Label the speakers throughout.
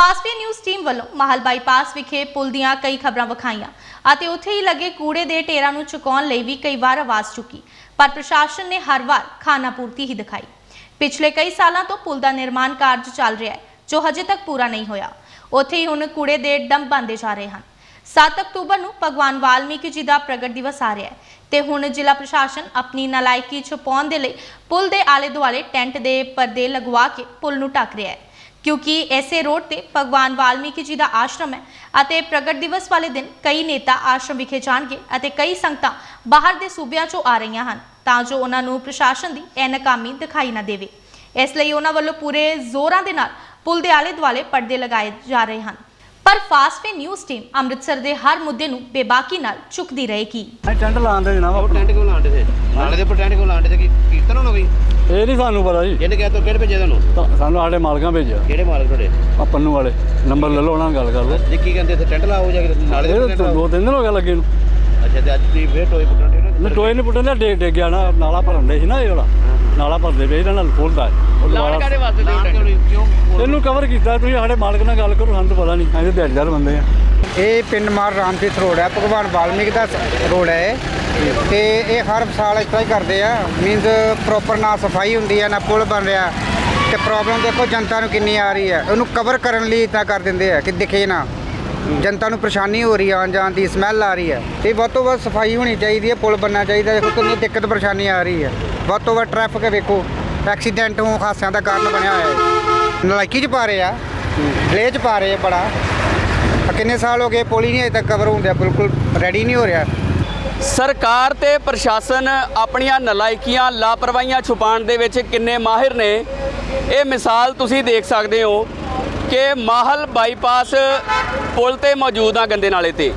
Speaker 1: Fastway news team ਵੱਲੋਂ ਮਾਹਲ bypass ਵਿਖੇ ਪੁਲ ਦੀਆਂ ਕਈ ਖਬਰਾਂ ਵਿਖਾਈਆਂ ਅਤੇ ਉੱਥੇ ਹੀ ਲੱਗੇ ਕੂੜੇ ਦੇ ਢੇਰਾਂ ਨੂੰ ਚੁਕਾਉਣ ਲਈ ਵੀ ਕਈ ਵਾਰ ਆਵਾਜ਼ ਚੁੱਕੀ। ਪਰ ਪ੍ਰਸ਼ਾਸਨ ਨੇ ਹਰ ਵਾਰ ਖਾਨਾ ਪੂਰਤੀ ਹੀ ਦਿਖਾਈ। ਪਿਛਲੇ ਕਈ ਸਾਲਾਂ ਤੋਂ ਪੁਲ ਦਾ ਨਿਰਮਾਣ ਕਾਰਜ ਚੱਲ ਰਿਹਾ ਹੈ, ਜੋ ਹਜੇ ਤੱਕ ਪੂਰਾ ਨਹੀਂ ਹੋਇਆ। ਉੱਥੇ ਹੀ ਹੁਣ ਕੂੜੇ ਦੇ ਡੰਪ ਬੰਦੇ ਜਾ ਰਹੇ ਹਨ। 7 ਅਕਤੂਬਰ ਨੂੰ ਭਗਵਾਨ ਵਾਲਮੀਕੀ ਜੀ ਦਾ ਪ੍ਰਗਟ ਦਿਵਸ ਆ ਰਿਹਾ ਹੈ ਤੇ ਹੁਣ ਜ਼ਿਲ੍ਹਾ ਪ੍ਰਸ਼ਾਸਨ ਆਪਣੀ ਨਲਾਇਕੀ ਛੁਪਾਉਣ ਦੇ ਲਈ ਪੁਲ ਦੇ ਆਲੇ ਦੁਆਲੇ ਟੈਂਟ ਦੇ ਪਰਦੇ ਲਗਵਾ ਕੇ ਪੁਲ ਨੂੰ ਢੱਕ ਰਿਹਾ ਹੈ। ਕਿਉਂਕਿ ਐਸੇ ਰੋਡ ਤੇ ਭਗਵਾਨ ਵਾਲਮੀਕੀ ਜੀ ਦਾ ਆਸ਼ਰਮ ਹੈ ਅਤੇ ਪ੍ਰਗਟ ਦਿਵਸ ਵਾਲੇ ਦਿਨ ਕਈ ਨੇਤਾ ਆਸ਼ਰਮ ਵਿਖੇ ਜਾਣਗੇ ਅਤੇ ਕਈ ਸੰਗਤਾਂ ਬਾਹਰ ਦੇ ਸੂਬਿਆਂ ਚੋਂ ਆ ਰਹੀਆਂ ਹਨ ਤਾਂ ਜੋ ਉਹਨਾਂ ਨੂੰ ਪ੍ਰਸ਼ਾਸਨ ਦੀ ਇਹ ਨਾਕਾਮੀ ਦਿਖਾਈ ਨਾ ਦੇਵੇ। ਇਸ ਲਈ ਉਹਨਾਂ ਵੱਲੋਂ ਪੂਰੇ ਜ਼ੋਰਾਂ ਦੇ ਨਾਲ ਪੁਲ ਦੇ ਆਲੇ ਦੁਆਲੇ ਪਰਦੇ ਲਗਾਏ ਜਾ ਰਹੇ ਹਨ। ਪਰ ਫਾਸਟਵੇ ਨਿਊਜ਼ ਟੀਮ ਅੰਮ੍ਰਿਤਸਰ ਦੇ ਹਰ ਮੁੱਦੇ ਨੂੰ ਬੇਬਾਕੀ ਨਾਲ ਚੁੱਕਦੀ ਰਹੇਗੀ।
Speaker 2: ਟੈਂਟ ਲਾਉਣ ਦੇ ਜਨਾਬ
Speaker 3: ਉਹ ਟੈਂਟ ਕਿਉਂ ਲਾਉਂਦੇ ਥੇ? ਨਾਲੇ ਦੇ ਉੱਪਰ ਟੈਂਟ ਕਿਉਂ ਲਾਉਂਦੇ ਤੇ ਕੀ ਕੀਰਤਨ ਹੋਣਾ ਕੋਈ
Speaker 2: ਇਹ ਨਹੀਂ ਸਾਨੂੰ ਪਤਾ ਜੀ।
Speaker 3: ਜਿਹਨੇ ਕਿਹਾ ਤੋਂ ਕਿਹੜੇ ਭੇਜਿਆ ਤੁਹਾਨੂੰ?
Speaker 2: ਤਾਂ ਸਾਨੂੰ ਸਾਡੇ ਮਾਲਕਾਂ ਭੇਜਿਆ।
Speaker 3: ਕਿਹੜੇ ਮਾਲਕ ਤੁਹਾਡੇ?
Speaker 2: ਆ ਪੰਨੂ ਵਾਲੇ। ਨੰਬਰ ਲੈ ਲਓ ਉਹਨਾਂ ਨਾਲ ਗੱਲ ਕਰ ਲਓ।
Speaker 3: ਜੀ ਕੀ ਕਹਿੰਦੇ ਇੱਥੇ ਟੈਂਟ ਲਾਓ ਜਾ ਕੇ ਨਾਲੇ ਦੇ
Speaker 2: ਇਹ ਤਾਂ
Speaker 3: ਟੈਂਟ
Speaker 2: ਦੋ ਤਿੰਨ ਦਿਨ ਹੋ ਗਏ ਲੱਗੇ ਨੂੰ।
Speaker 3: ਅੱਛਾ ਤੇ ਅੱਜ ਤੁਸੀਂ ਫੇਰ ਟੋਏ ਪੁੱਟਣ ਦੇ
Speaker 2: ਨਾ? ਟੋਏ ਨਹੀਂ ਪੁੱਟਣ ਦਾ ਡੇ ਡੇ ਗਿਆ ਨਾ ਨਾਲਾ ਭਰਨ ਦੇ ਸੀ ਨਾ ਇਹ ਵਾਲਾ। ਨਾਲਾ ਭਰਦੇ ਪਏ ਇਹਨਾਂ ਨਾਲ ਖੋਲਦਾ ਹੈ ਉਹ ਦੁਬਾਰਾ
Speaker 3: ਵਾਸਤੇ ਕਿਉਂ ਨਹੀਂ? ਕਿਉਂ
Speaker 2: ਇਹਨੂੰ ਕਵਰ ਕੀਤਾ ਤੁਸੀਂ ਸਾਡੇ ਮਾਲਕ ਨਾਲ ਗੱਲ ਕਰੋ ਸਾਨੂੰ ਤਾਂ ਪਤਾ ਨਹੀਂ। ਅਸੀਂ ਦਿਹਾੜੀਦਾਰ ਬੰਦੇ ਆ।
Speaker 4: ਇਹ ਪਿੰਡ ਮਾਰ ਰਾਮਤੀਰਥ ਰੋਡ ਹੈ ਭਗਵਾਨ ਵਾਲਮੀਕ ਦਾ ਰੋਡ ਹੈ ਇਹ। ਤੇ ਇਹ ਹਰ ਸਾਲ ਇਸ ਤਰ੍ਹਾਂ ਹੀ ਕਰਦੇ ਆ। ਮੀਨਸ ਪ੍ਰੋਪਰ ਨਾ ਸਫ਼ਾਈ ਹੁੰਦੀ ਹੈ ਨਾ ਪੁਲ ਬਣ ਰਿਹਾ। ਤੇ ਪ੍ਰੋਬਲਮ ਦੇਖੋ, ਜਨਤਾ ਨੂੰ ਕਿੰਨੀ ਆ ਰਹੀ ਹੈ ਉਹਨੂੰ ਕਵਰ ਕਰਨ ਲਈ ਇਦਾਂ ਕਰ ਦਿੰਦੇ ਆ ਕਿ ਦਿਖੇ ਨਾ। ਜਨਤਾ ਨੂੰ ਪਰੇਸ਼ਾਨੀ ਹੋ ਰਹੀ ਹੈ ਆਉਣ ਜਾਣ ਦੀ ਸਮੈਲ ਆ ਰਹੀ ਹੈ ਤੇ ਵੱਧ ਤੋਂ ਵੱਧ ਸਫ਼ਾਈ ਹੋਣੀ ਚਾਹੀਦੀ ਹੈ ਪੁਲ ਬਣਨਾ ਚਾਹੀਦਾ। ਦੇਖੋ ਕਿੰਨੀ ਦਿੱਕਤ, ਪਰੇਸ਼ਾਨੀ ਆ ਰਹੀ ਹੈ ਵੱਧ ਤੋਂ ਵੱਧ ਟ੍ਰੈਫਿਕ ਵੇਖੋ। ਐਕਸੀਡੈਂਟ ਹੋ ਹਾਦਸਿਆਂ ਦਾ ਕਾਰਨ ਬਣਿਆ ਹੋਇਆ ਹੈ। ਨਲਾਇਕੀ ਚ ਪਾ ਰਹੇ ਆ। ਡਲੇ ਚ ਪਾ ਰਹੇ ਆ ਬੜਾ। ਕਿੰਨੇ ਸਾਲ ਹੋ ਗਏ, ਪੁਲ ਹੀ ਨਹੀਂ ਅਜੇ ਤੱਕ ਕਵਰ ਹੁੰਦਿਆ ਬਿਲਕੁਲ ਰੈਡੀ ਨਹੀਂ ਹੋ ਰਿਹਾ।
Speaker 5: ਸਰਕਾਰ ਤੇ ਪ੍ਰਸ਼ਾਸਨ ਆਪਣੀਆਂ ਨਲਾਇਕੀਆਂ ਲਾਪਰਵਾਹੀਆਂ ਛੁਪਾਉਣ ਦੇ ਵਿੱਚ ਕਿੰਨੇ ਮਾਹਿਰ ਨੇ? ਇਹ ਮਿਸਾਲ ਤੁਸੀਂ ਦੇਖ ਸਕਦੇ ਹੋ ਕਿ ਮਾਹਲ ਬਾਈਪਾਸ ਪੁਲ ਤੇ ਮੌਜੂਦ ਆ ਗੰਦੇ ਨਾਲੇ ਤੇ।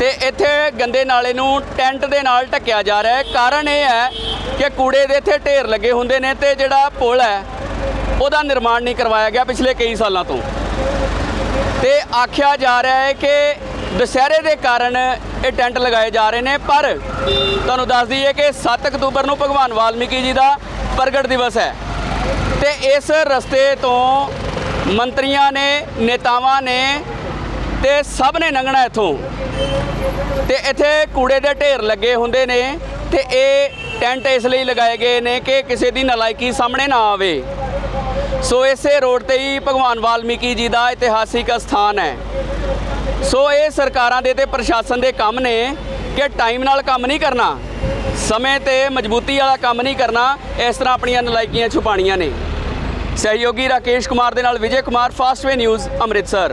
Speaker 5: ਤੇ ਇੱਥੇ ਗੰਦੇ ਨਾਲੇ ਨੂੰ ਟੈਂਟ ਦੇ ਨਾਲ ਢੱਕਿਆ ਜਾ ਰਿਹਾ ਹੈ। ਕਾਰਨ ਇਹ ਹੈ ਕਿ ਕੂੜੇ ਦੇ ਇੱਥੇ ਢੇਰ ਲੱਗੇ ਹੁੰਦੇ ਨੇ ਤੇ ਜਿਹੜਾ ਪੁਲ ਹੈ, ਉਹਦਾ ਨਿਰਮਾਣ ਨਹੀਂ ਕਰਵਾਇਆ ਗਿਆ ਪਿਛਲੇ ਕਈ ਸਾਲਾਂ ਤੋਂ। ਤੇ ਆਖਿਆ ਜਾ ਰਿਹਾ ਹੈ ਕਿ ਦੁਸਹਿਰੇ ਦੇ ਕਾਰਨ ਇਹ ਟੈਂਟ ਲਗਾਏ ਜਾ ਰਹੇ ਨੇ, ਪਰ ਤੁਹਾਨੂੰ ਦੱਸ ਦਈਏ ਕਿ 7 ਅਕਤੂਬਰ ਨੂੰ ਭਗਵਾਨ ਵਾਲਮੀਕੀ ਜੀ ਦਾ ਪ੍ਰਗਟ ਦਿਵਸ ਹੈ। ਤੇ ਇਸ ਰਸਤੇ ਤੋਂ ਮੰਤਰੀਆਂ ਨੇ, ਨੇਤਾਵਾਂ ਨੇ ਤੇ ਸਭ ਨੇ ਲੰਘਣਾ ਇੱਥੋਂ। ਤੇ ਇੱਥੇ ਕੂੜੇ ਦੇ ਢੇਰ ਲੱਗੇ ਹੁੰਦੇ ਨੇ ਤੇ ਇਹ ਟੈਂਟ ਇਸ ਲਈ ਲਗਾਏ ਗਏ ਨੇ ਕਿ ਕਿਸੇ ਦੀ ਨਲਾਇਕੀ ਸਾਹਮਣੇ ਨਾ ਆਵੇ। ਸੋ ਇਸੇ ਰੋਡ ਤੇ ਹੀ ਭਗਵਾਨ ਵਾਲਮੀਕੀ ਜੀ ਦਾ ਇਤਿਹਾਸਿਕ ਸਥਾਨ ਹੈ। ਸੋ ਇਹ ਸਰਕਾਰਾਂ ਦੇ ਤੇ ਪ੍ਰਸ਼ਾਸਨ ਦੇ ਕੰਮ ਨੇ ਕਿ ਟਾਈਮ ਨਾਲ ਕੰਮ ਨਹੀਂ ਕਰਨਾ, ਸਮੇਂ ਤੇ ਮਜ਼ਬੂਤੀ ਵਾਲਾ ਕੰਮ ਨਹੀਂ ਕਰਨਾ, ਇਸ ਤਰ੍ਹਾਂ ਆਪਣੀਆਂ ਨਲਾਇਕੀਆਂ ਛੁਪਾਣੀਆਂ ਨੇ। ਸਹਿਯੋਗੀ ਰਾਕੇਸ਼ ਕੁਮਾਰ ਦੇ ਨਾਲ ਵਿਜੇ ਕੁਮਾਰ ਫਾਸਟਵੇ ਨਿਊਜ਼ ਅੰਮ੍ਰਿਤਸਰ।